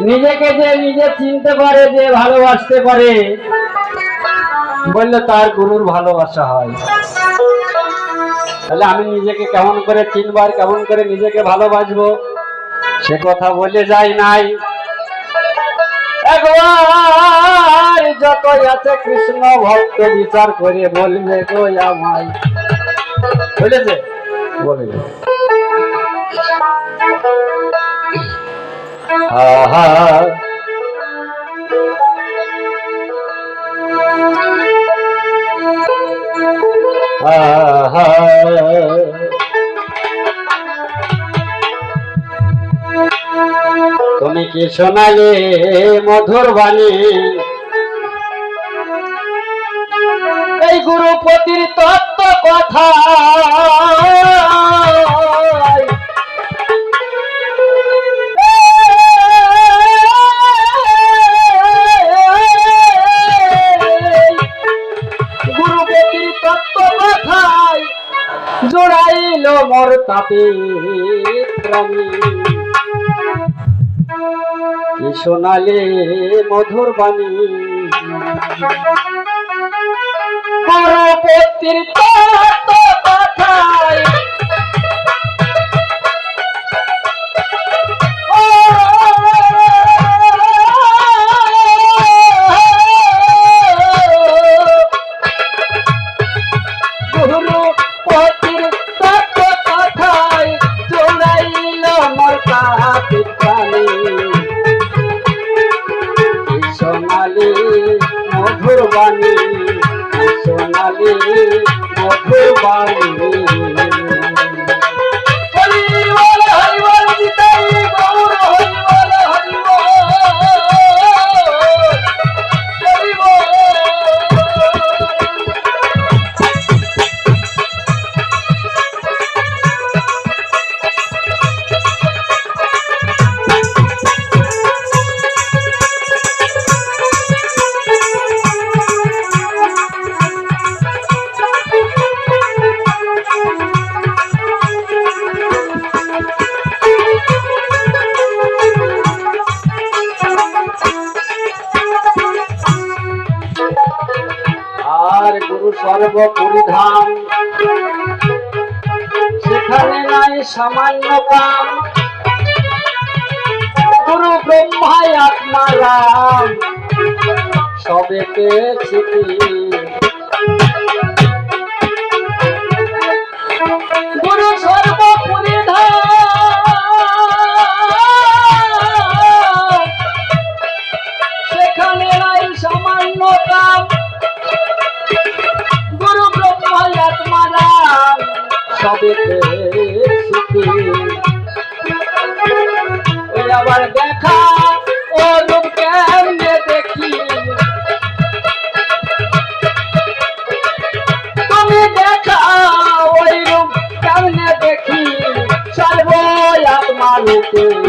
নিজেকে যে নিজে চিনতে পারে, যে ভালোবাসতে পারে, বললে তার গুরুর ভালোবাসা হয়। তাহলে আমি নিজেকে কেমন করে চিনবার কেমন করে নিজেকে ভালোবাসবো, সে কথা বলে যাই নাই। একবার যতই আছে কৃষ্ণ ভক্ত বিচার করে বলবে, গো আমায়। বলেছে বলবে আহা তুমি কি শোনালে মধুর বাণী? এই গুরুপতির তত্ত্ব কথা। তাপে প্রাণী। শোনালে মধুর বাণী। গুরুপতির সর্ব পরিধান। সেখানে নাই সামান্য কাম গুরু ব্রহ্মায় আত্মারাম। সবে পেয়েছি সবে ওই আবার দেখা, ও লোক কেমনে দেখি? তুমি দেখা, ওই রূপ কেমনে দেখি? সর্ব আত্মা রূপে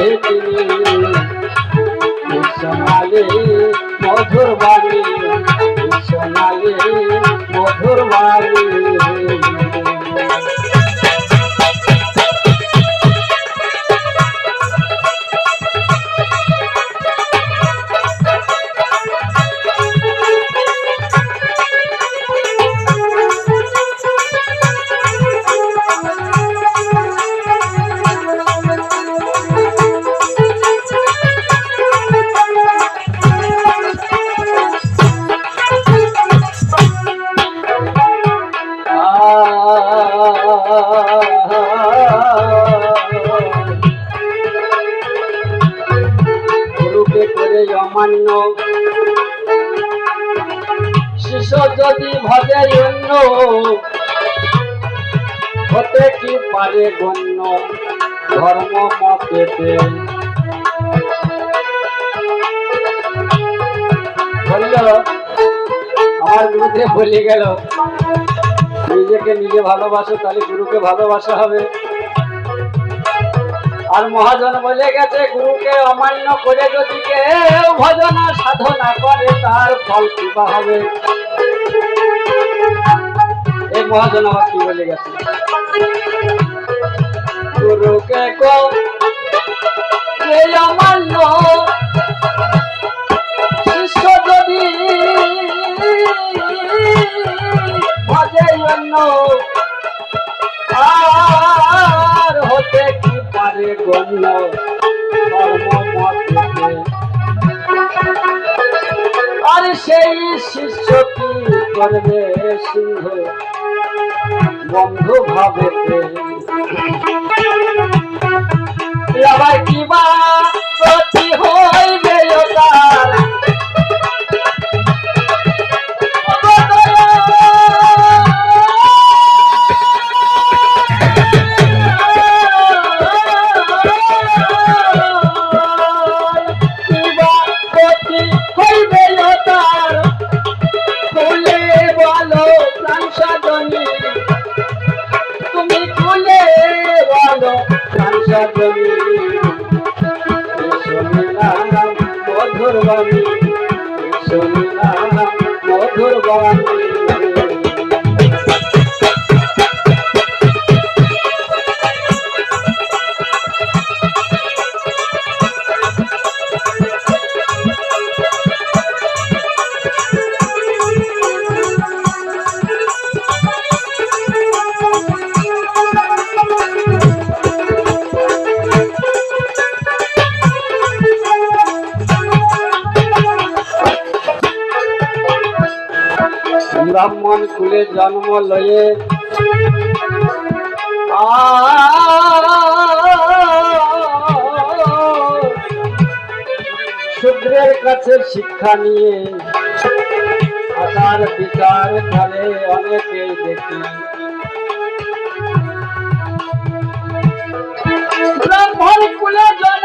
হতে কি পারে গণ্য? ধর্ম বলল আমার গুরুদেব বলে গেল, নিজেকে নিজে ভালোবাসো, তাহলে গুরুকে ভালোবাসা হবে। আর মহাজন বলে গেছে, গুরুকে অমান্য করে যদি কেউ ভজনা সাধনা করে, তার ফল কিবা হবে। এই মহাজন আবার কি বলে গেছে? গুরুকে কে মান্য শিষ্য যদি ভজে অন্য, আর হতে কি পারে গণ্য আর সেই শিষ্য কি করবে সিংহ? বন্ধু ভাবে আবার কিবা প্রতি প্রাণ মধুর বাণী মধুর বাণী ব্রাহ্মণ কুলে জন্ম লয়ে। শূদ্রের কাছে শিক্ষা নিয়ে আচার বিচার করে অনেকেই দেখি। ব্রাহ্মণ কুলে জন্ম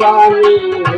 মধুর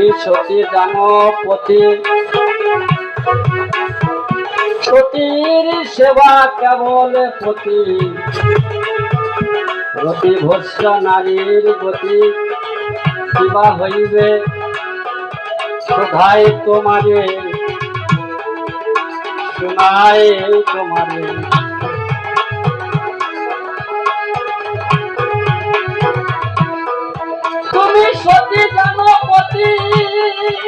তুমি সতী জানো পতি সতীর সেবা কেবল পতি রতি নারীর গতি কিবা হইবে শোধাই তোমারে। শোনায় তোমারে। তুমি সতী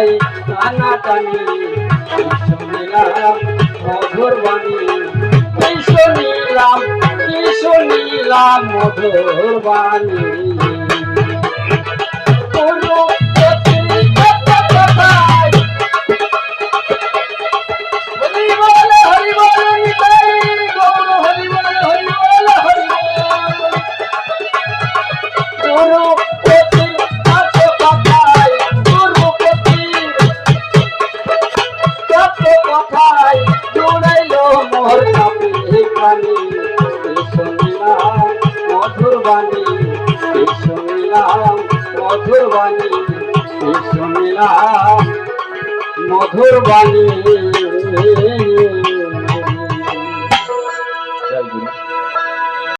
সময় টানা টানি শুনিলাম মধুর বাণী কি শুনিলাম কি শুনিলাম মধুর বাণী কোথায় জুড়াইলো মোর নামে কানি শুনিলাম মধুর বাণী শুনিলাম মধুর বাণী।